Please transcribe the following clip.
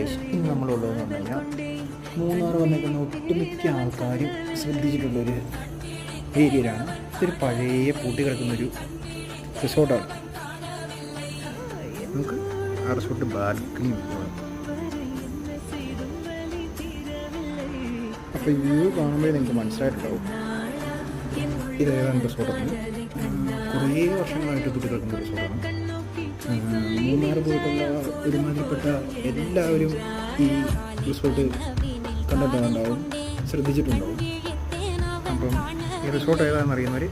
ഇന്ന് നമ്മളുള്ളതെന്ന് പറഞ്ഞു കഴിഞ്ഞാൽ മൂന്നാർ വന്നേക്കുന്ന ഒട്ടുമിക്ക ആൾക്കാരും ശ്രദ്ധിച്ചിട്ടുള്ളൊരു ഏരിയയിലാണ്. ഇതൊരു പഴയ പൂട്ടി കിടക്കുന്നൊരു റിസോർട്ടാണ്. നമുക്ക് ആ റിസോർട്ട് ബാൽക്കണി അപ്പോൾ വ്യൂ കാണുമ്പോഴേ നിങ്ങൾക്ക് മനസ്സിലായിട്ടുണ്ടാവും. ഇതേതാണ് റിസോർട്ടാണ് കുറേ വർഷങ്ങളായിട്ട് പൂട്ടി കിടക്കുന്ന റിസോർട്ടാണ്. മൂന്നാർ പോയിട്ടുള്ള ഒരുമാതിരിപ്പെട്ട എല്ലാവരും ഈ റിസോർട്ട് കണ്ടെത്താനുണ്ടാവും ശ്രദ്ധിച്ചിട്ടുണ്ടാവും. അപ്പം ഈ റിസോർട്ട് ഏതാണെന്ന് അറിയുന്നവർ